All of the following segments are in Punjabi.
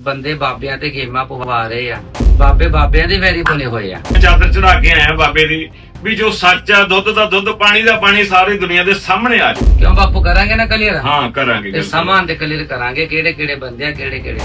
ਬੰਦੇ ਬਾਬਿਆਂ ਤੇ ਗੇਮਾਂ ਪਵਾ ਰਹੇ ਆ। ਬਾਬੇ ਬਾਬਿਆਂ ਦੇ ਵੈਰੀ ਬਣੇ ਹੋਏ ਆ। ਚਾਦਰ ਚੜਾ ਕੇ ਆਇਆ ਬਾਬੇ ਦੀ ਵੀ ਜੋ ਸੱਚ ਆ ਦੁੱਧ ਦਾ ਦੁੱਧ ਪਾਣੀ ਦਾ ਪਾਣੀ ਸਾਰੀ ਦੁਨੀਆ ਦੇ ਸਾਹਮਣੇ ਆ ਜਾਊ ਕਿਉਂ ਬਾਪੂ ਕਰਾਂਗੇ ਨਾ ਕਲੀਅਰ? ਹਾਂ ਕਰਾਂਗੇ ਤੇ। ਸਮਾਂ ਤੇ ਕਲੀਅਰ ਕਰਾਂਗੇ ਕਿਹੜੇ ਕਿਹੜੇ ਬੰਦੇ ਆ ਕਿਹੜੇ ਕਿਹੜੇ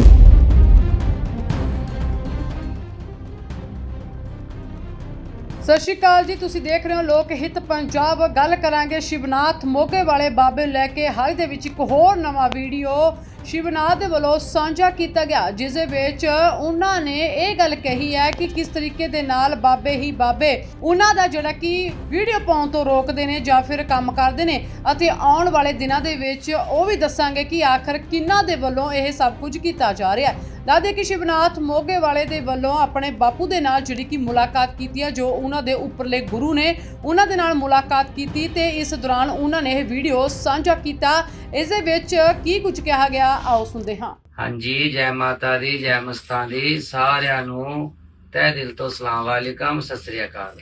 ਸਤਿ ਸ਼੍ਰੀ ਅਕਾਲ ਜੀ, ਤੁਸੀਂ ਦੇਖ ਰਹੇ ਹੋ ਲੋਕ ਹਿੱਤ ਪੰਜਾਬ। ਗੱਲ ਕਰਾਂਗੇ ਸ਼ਿਵਨਾਥ ਮੋਗੇ ਵਾਲੇ ਬਾਬੇ ਨੂੰ ਲੈ ਕੇ। ਹਾਲ ਦੇ ਵਿੱਚ ਇੱਕ ਹੋਰ ਨਵਾਂ ਵੀਡੀਓ ਸ਼ਿਵਨਾਥ ਦੇ ਵੱਲੋਂ ਸਾਂਝਾ ਕੀਤਾ ਗਿਆ, ਜਿਸ ਦੇ ਵਿੱਚ ਉਹਨਾਂ ਨੇ ਇਹ ਗੱਲ ਕਹੀ ਹੈ ਕਿ ਕਿਸ ਤਰੀਕੇ ਦੇ ਨਾਲ ਬਾਬੇ ਹੀ ਬਾਬੇ ਉਹਨਾਂ ਦਾ ਜਿਹੜਾ ਕਿ ਵੀਡੀਓ ਪਾਉਣ ਤੋਂ ਰੋਕਦੇ ਨੇ ਜਾਂ ਫਿਰ ਕੰਮ ਕਰਦੇ ਨੇ। ਅਤੇ ਆਉਣ ਵਾਲੇ ਦਿਨਾਂ ਦੇ ਵਿੱਚ ਉਹ ਵੀ ਦੱਸਾਂਗੇ ਕਿ ਆਖਰ ਕਿੰਨਾ ਦੇ ਵੱਲੋਂ ਇਹ ਸਭ ਕੁਝ ਕੀਤਾ ਜਾ ਰਿਹਾ ਹੈ। ਦਾਦੇ ਕਿ ਸ਼ਿਵਨਾਥ ਮੋਗੇ ਵਾਲੇ ਦੇ ਵੱਲੋਂ ਆਪਣੇ ਬਾਪੂ ਦੇ ਨਾਲ ਜਿਹੜੀ ਕਿ ਮੁਲਾਕਾਤ ਕੀਤੀ ਹੈ, ਜੋ ਉਹਨਾਂ ਦੇ ਉੱਪਰਲੇ ਗੁਰੂ ਨੇ ਉਹਨਾਂ ਦੇ ਨਾਲ ਮੁਲਾਕਾਤ ਕੀਤੀ ਤੇ ਇਸ ਦੌਰਾਨ ਉਹਨਾਂ ਨੇ ਇਹ ਵੀਡੀਓ ਸਾਂਝਾ ਕੀਤਾ। ਇਸ ਦੇ ਵਿੱਚ ਕੀ ਕੁਝ ਕਿਹਾ ਗਿਆ ਆਓ ਸੁਣਦੇ ਹਾਂ। ਹਾਂਜੀ ਜੈ ਮਾਤਾ ਦੀ ਜੈ ਮਸਤਾਂ ਦੀ ਸਾਰਿਆਂ ਨੂੰ ਤਹਿ ਦਿਲ ਤੋਂ ਸਲਾਮ ਵਾਲੇਕਮ ਸਤਿ ਸ੍ਰੀ ਅਕਾਲ।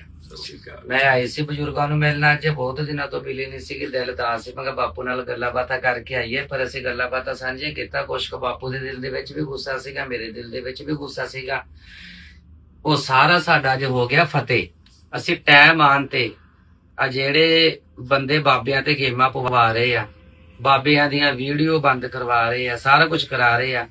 ਮੈਂ ਆਈ ਸੀ ਬਜ਼ੁਰਗਾਂ ਨੂੰ ਮਿਲਣਾ ਅੱਜ ਬਹੁਤ ਦਿਨਾਂ ਤੋਂ ਮਿਲੀ ਨਹੀਂ ਸੀ ਕਿ ਦਿਲ ਉਦਾਸ ਸੀ ਮੈਂ ਕਿਹਾ ਬਾਪੂ ਨਾਲ ਗੱਲਾਂ ਬਾਤਾਂ ਕਰਕੇ ਆਈਏ ਪਰ ਅਸੀਂ ਗੱਲਾਂ ਬਾਤਾਂ ਸਾਂਝੀਆਂ ਕੀਤਾ ਕੁਛ ਕੁ ਬਾਪੂ ਦੇ ਦਿਲ ਦੇ ਵਿੱਚ ਵੀ ਗੁੱਸਾ ਸੀਗਾ ਮੇਰੇ ਦਿਲ ਦੇ ਵਿੱਚ ਵੀ ਗੁੱਸਾ ਸੀਗਾ। ਉਹ ਸਾਰਾ ਸਾਡਾ ਜੋ ਹੋ ਗਿਆ ਫਤਿਹ। ਅਸੀਂ ਟਾਈਮ ਆਣ ਤੇ ਆ ਜਿਹੜੇ ਬੰਦੇ ਬਾਬਿਆਂ ਤੇ ਗੇਮਾਂ ਪਵਾ ਰਹੇ ਆ ਬਾਬਿਆਂ ਦੀਆਂ ਵੀਡੀਓ ਬੰਦ ਕਰਵਾ ਰਹੇ ਆ ਸਾਰਾ ਕੁਝ ਕਰਾ ਰਹੇ ਆ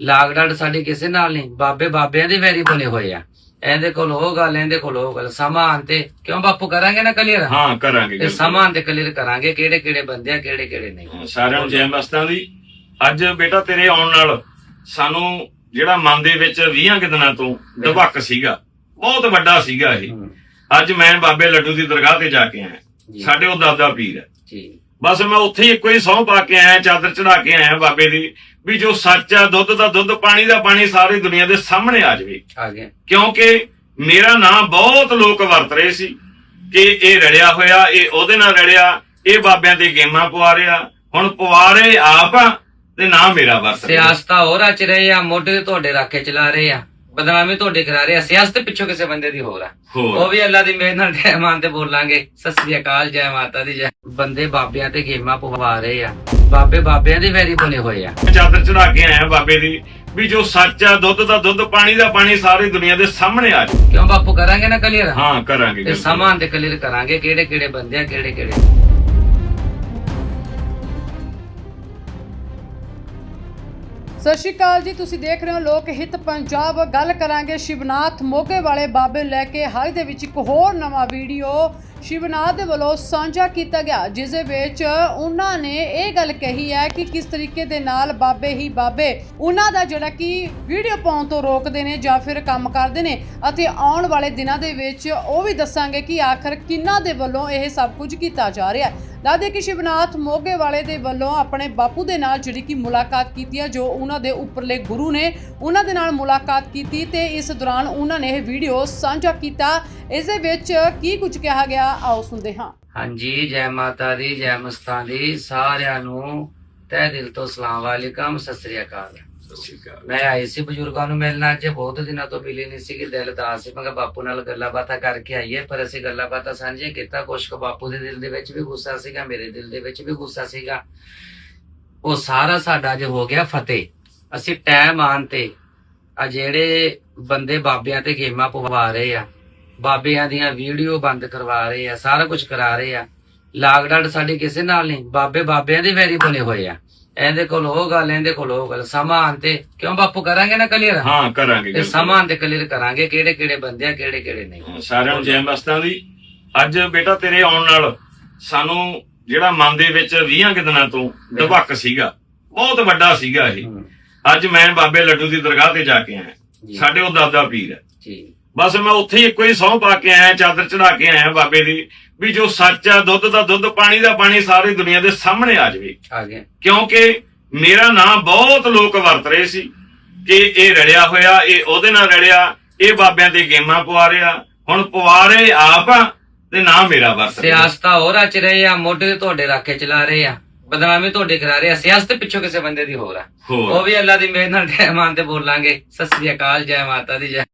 ਲਾਕਡਾਊਨ ਸਾਡੀ ਕਿਸੇ ਨਾਲ ਨਹੀਂ ਬਾਬੇ ਬਾਬਿਆਂ ਦੇ ਵੈਰੀ ਬਣੇ ਹੋਏ ਆ। ਇਹਦੇ ਕੋਲ ਉਹ ਗੱਲ ਇਹਦੇ ਕੋਲ ਉਹ ਗੱਲ ਸਮਾਂ ਤੇ ਕਿਉਂ ਬਾਪੂ ਕਰਾਂਗੇ ਨਾ ਕਲੀਅਰ ਹਾਂ ਕਰਾਂਗੇ ਤੇ ਬਿਲਕੁਲ। ਸਮਾਂ ਤੇ ਕਲੀਅਰ ਕਰਾਂਗੇ ਕਿਹੜੇ ਕਿਹੜੇ ਬੰਦੇ ਆ ਕਿਹੜੇ ਕਿਹੜੇ ਨਹੀਂ। ਸਾਰਿਆਂ ਨੂੰ ਜੈ ਮਸਤਾਂ ਦੀ। ਅੱਜ ਬੇਟਾ ਤੇਰੇ ਆਉਣ ਨਾਲ ਸਾਨੂੰ ਜਿਹੜਾ ਮਨ ਦੇ ਵਿੱਚ 20 ਕੁ ਦਿਨਾਂ ਤੋਂ ਦਬਕ ਸੀਗਾ ਬਹੁਤ ਵੱਡਾ ਸੀਗਾ ਇਹ। ਅੱਜ ਮੈਂ ਬਾਬੇ ਲੱਡੂ ਦੀ ਦਰਗਾਹ ਤੇ ਜਾ ਕੇ ਆਇਆ। ਸਾਡੇ ਉਹ ਦਾਦਾ ਪੀਰ ਹੈ। ਜੀ। ਬਸ ਮੈਂ ਉੱਥੇ ਹੀ ਇੱਕੋ ਹੀ ਸਹੁੰ ਪਾ ਕੇ ਆਇਆ ਚਾਦਰ ਚੜਾ ਕੇ ਆਇਆ ਬਾਬੇ ਦੀ ਵੀ ਜੋ ਸੱਚ ਆ ਦੁੱਧ ਦਾ ਦੁੱਧ ਪਾਣੀ ਦਾ ਪਾਣੀ ਸਾਰੀ ਦੁਨੀਆ ਦੇ ਸਾਹਮਣੇ ਆ ਜਾਵੇ। ਆ ਗਿਆ। ਕਿਉਂਕਿ ਮੇਰਾ ਨਾਮ ਬਹੁਤ ਲੋਕ ਵਰਤ ਰਹੇ ਸੀ ਕਿ ਇਹ ਰਲਿਆ ਹੋਇਆ ਇਹ ਉਹਦੇ ਨਾਲ ਰਲਿਆ ਇਹ ਬਾਬਿਆਂ ਤੇ ਗੇਮਾਂ ਪਵਾ ਰਿਹਾ ਹੁਣ ਪਵਾ ਰਹੇ ਆਪ ਤੇ ਨਾ ਮੇਰਾ ਵਰਤ ਰਿਹਾ। ਸਿਆਸਤਾਂ ਹੋਰ ਰਚ ਰਹੇ ਆ ਮੋਢੇ ਤੁਹਾਡੇ ਰਾਖੇ ਚਲਾ ਰਹੇ ਆ। ਬਦਨਾਮੀ ਤੁਹਾਡੇ ਕਰਾ ਰਹੇ ਆ ਸਿਆਸਤ ਪਿੱਛੋਂ ਕਿਸੇ ਬੰਦੇ ਦੀ ਹੋਰ ਆ। ਉਹ ਵੀ ਅੱਲਾ ਦੀ ਮਿਹਰ ਨਾਲ ਆਉਣ ਤੇ ਬੋਲਾਂਗੇ ਸਤਿ ਸ੍ਰੀ ਅਕਾਲ ਜੈ ਮਾਤਾ ਦੀ ਜੈ ਬੰਦੇ ਬਾਬਿਆਂ ਤੇ ਗੇਮਾਂ ਪਵਾ ਰਹੇ ਆ। ਬਾਬੇ ਬਾਬਿਆਂ ਦੇ ਵੈਰੀ ਬਣੇ ਹੋਏ ਆ। ਚਾਦਰ ਚੜਾ ਕੇ ਆਇਆ ਬਾਬੇ ਦੀ ਵੀ ਜੋ ਸੱਚ ਆ ਦੁੱਧ ਦਾ ਦੁੱਧ ਪਾਣੀ ਦਾ ਪਾਣੀ ਸਾਰੀ ਦੁਨੀਆ ਦੇ ਸਾਹਮਣੇ ਆ ਜਾਊ ਕਿਉਂ ਬਾਪੂ ਕਰਾਂਗੇ ਨਾ ਕਲੀਅਰ? ਹਾਂ ਕਰਾਂਗੇ ਤੇ ਬਿਲਕੁਲ। ਸਮਾਂ ਤੇ ਕਲੀਅਰ ਕਰਾਂਗੇ ਕਿਹੜੇ ਕਿਹੜੇ ਬੰਦੇ ਆ ਕਿਹੜੇ ਕਿਹੜੇ ਸਤਿ ਸ਼੍ਰੀ ਅਕਾਲ ਜੀ, ਤੁਸੀਂ ਦੇਖ ਰਹੇ ਹੋ ਲੋਕ ਹਿੱਤ ਪੰਜਾਬ। ਗੱਲ ਕਰਾਂਗੇ ਸ਼ਿਵਨਾਥ ਮੋਗੇ ਵਾਲੇ ਬਾਬੇ ਨੂੰ ਲੈ ਕੇ। ਹਾਲ ਦੇ ਵਿੱਚ ਇੱਕ ਹੋਰ ਨਵਾਂ ਵੀਡੀਓ ਸ਼ਿਵਨਾਥ ਦੇ ਵੱਲੋਂ ਸਾਂਝਾ ਕੀਤਾ ਗਿਆ, ਜਿਸ ਦੇ ਵਿੱਚ ਉਹਨਾਂ ਨੇ ਇਹ ਗੱਲ ਕਹੀ ਹੈ ਕਿ ਕਿਸ ਤਰੀਕੇ ਦੇ ਨਾਲ ਬਾਬੇ ਹੀ ਬਾਬੇ ਉਹਨਾਂ ਦਾ ਜਿਹੜਾ ਕਿ ਵੀਡੀਓ ਪਾਉਣ ਤੋਂ ਰੋਕਦੇ ਨੇ ਜਾਂ ਫਿਰ ਕੰਮ ਕਰਦੇ ਨੇ। ਅਤੇ ਆਉਣ ਵਾਲੇ ਦਿਨਾਂ ਦੇ ਵਿੱਚ ਉਹ ਵੀ ਦੱਸਾਂਗੇ ਕਿ ਆਖਰ ਕਿੰਨਾ ਦੇ ਵੱਲੋਂ ਇਹ ਸਭ ਕੁਝ ਕੀਤਾ ਜਾ ਰਿਹਾ ਹੈ। ਦਾਦੇ ਕਿ ਸ਼ਿਵਨਾਥ ਮੋਗੇ ਵਾਲੇ ਦੇ ਵੱਲੋਂ ਆਪਣੇ ਬਾਪੂ ਦੇ ਨਾਲ ਜਿਹੜੀ ਕਿ ਮੁਲਾਕਾਤ ਕੀਤੀ ਹੈ, ਜੋ ਉਹਨਾਂ ਦੇ ਉੱਪਰਲੇ ਗੁਰੂ ਨੇ ਉਹਨਾਂ ਦੇ ਨਾਲ ਮੁਲਾਕਾਤ ਕੀਤੀ ਤੇ ਇਸ ਦੌਰਾਨ ਉਹਨਾਂ ਨੇ ਇਹ ਵੀਡੀਓ ਸਾਂਝਾ ਕੀਤਾ। ਇਸ ਦੇ ਵਿੱਚ ਕੀ ਕੁਝ ਕਿਹਾ ਗਿਆ, ਆਓ ਸੁਣਦੇ ਹਾਂ। ਹਾਂਜੀ, ਜੈ ਮਾਤਾ ਦੀ, ਜੈ ਮਸਤਾਂ ਦੀ, ਸਾਰਿਆਂ ਨੂੰ ਤਹਿ ਦਿਲ ਤੋਂ ਸਲਾਮ ਵਾਲੇਕਮ, ਸਤਿ ਸ੍ਰੀ ਅਕਾਲ। ਮੈਂ ਆਈ ਸੀ ਬਜ਼ੁਰਗਾਂ ਨੂੰ ਮਿਲਣਾ ਅੱਜ ਬਹੁਤ ਦਿਨਾਂ ਤੋਂ ਮਿਲੀ ਨਹੀਂ ਸੀ ਕਿ ਦਿਲ ਉਦਾਸ ਸੀ। ਮੈਂ ਕਿਹਾ ਬਾਪੂ ਨਾਲ ਗੱਲਾਂ ਬਾਤਾਂ ਕਰਕੇ ਆਈਏ ਪਰ ਅਸੀਂ ਗੱਲਾਂ ਬਾਤਾਂ ਸਾਂਝੀਆਂ ਕੀਤਾ। ਕੁਛ ਕੁ ਬਾਪੂ ਦੇ ਦਿਲ ਦੇ ਵਿੱਚ ਵੀ ਗੁੱਸਾ ਸੀਗਾ ਮੇਰੇ ਦਿਲ ਦੇ ਵਿੱਚ ਵੀ ਗੁੱਸਾ ਸੀਗਾ। ਉਹ ਸਾਰਾ ਸਾਡਾ ਜੋ ਹੋ ਗਿਆ ਫਤਿਹ। ਅਸੀਂ ਟਾਈਮ ਆਣ ਤੇ ਆ ਜਿਹੜੇ ਬੰਦੇ ਬਾਬਿਆਂ ਤੇ ਗੇਮਾਂ ਪਵਾ ਰਹੇ ਆ ਬਾਬਿਆਂ ਦੀਆਂ ਵੀਡੀਓ ਬੰਦ ਕਰਵਾ ਰਹੇ ਆ ਸਾਰਾ ਕੁਝ ਕਰਾ ਰਹੇ ਆ। ਲਾਕਡਾਊਨ ਸਾਡੀ ਕਿਸੇ ਨਾਲ ਨਹੀਂ ਬਾਬੇ ਬਾਬਿਆਂ ਦੇ ਵੈਰੀ ਬਣੇ ਹੋਏ ਆ। ਇਹਦੇ ਕੋਲ ਉਹ ਗੱਲ ਇਹਦੇ ਕੋਲ ਉਹ ਗੱਲ। ਸਮਾਂ ਤੇ ਕਿਉਂ ਬਾਪੂ ਕਰਾਂਗੇ ਨਾ ਕਲੀਅਰ ਹਾਂ ਕਰਾਂਗੇ ਤੇ। ਸਮਾਂ ਤੇ ਕਲੀਅਰ ਕਰਾਂਗੇ ਕਿਹੜੇ ਕਿਹੜੇ ਬੰਦੇ ਆ ਕਿਹੜੇ ਕਿਹੜੇ ਨਹੀਂ। ਸਾਰਿਆਂ ਨੂੰ ਜੈ ਮਸਤਾਂ ਦੀ। ਅੱਜ ਬੇਟਾ ਤੇਰੇ ਆਉਣ ਨਾਲ ਸਾਨੂੰ ਜਿਹੜਾ ਮਨ ਦੇ ਵਿੱਚ 20 ਕੁ ਦਿਨਾਂ ਤੋਂ ਦਬਕ ਸੀਗਾ ਬਹੁਤ ਵੱਡਾ ਸੀਗਾ ਇਹ। ਅੱਜ ਮੈਂ ਬਾਬੇ ਲੱਡੂ ਦੀ ਦਰਗਾਹ ਤੇ ਜਾ ਕੇ ਆਇਆ। ਸਾਡੇ ਉਹ ਦਾਦਾ ਪੀਰ ਹੈ। ਜੀ। ਬਸ ਮੈਂ ਉੱਥੇ ਹੀ ਇੱਕੋ ਹੀ ਸਹੁੰ ਪਾ ਕੇ ਆਇਆ ਚਾਦਰ ਚੜਾ ਕੇ ਆਇਆ ਬਾਬੇ ਦੀ ਵੀ ਜੋ ਸੱਚ ਆ ਦੁੱਧ ਦਾ ਦੁੱਧ ਪਾਣੀ ਦਾ ਪਾਣੀ ਸਾਰੀ ਦੁਨੀਆ ਦੇ ਸਾਹਮਣੇ ਆ ਜਾਵੇ। ਆ ਗਿਆ। ਕਿਉਂਕਿ ਮੇਰਾ ਨਾਮ ਬਹੁਤ ਲੋਕ ਵਰਤ ਰਹੇ ਸੀ ਕਿ ਇਹ ਰਲਿਆ ਹੋਇਆ ਇਹ ਉਹਦੇ ਨਾਲ ਰਲਿਆ ਇਹ ਬਾਬਿਆਂ ਤੇ ਗੇਮਾਂ ਪਵਾ ਰਿਹਾ ਹੁਣ ਪਵਾ ਰਹੇ ਆਪ ਤੇ ਨਾ ਮੇਰਾ ਵਰਤ ਰਿਹਾ। ਸਿਆਸਤਾਂ ਹੋਰ ਰਚ ਰਹੇ ਆ ਮੋਢੇ ਤੇ ਤੁਹਾਡੇ ਰਾਖੇ ਚਲਾ ਰਹੇ ਆ ਬਦਨਾਮੀ ਤੁਹਾਡੇ ਕਰਾ ਰਹੇ ਆ ਸਿਆਸਤ ਪਿੱਛੋਂ ਕਿਸੇ ਬੰਦੇ ਦੀ ਹੋਰ ਆ। ਉਹ ਵੀ ਅੱਲਾ ਦੀ ਮਿਹਰ ਨਾਲ ਟਾਈਮ ਤੇ ਬੋਲਾਂਗੇ। ਸਤਿ ਸ੍ਰੀ ਅਕਾਲ ਜੈ ਮਾਤਾ ਦੀ ਜੈ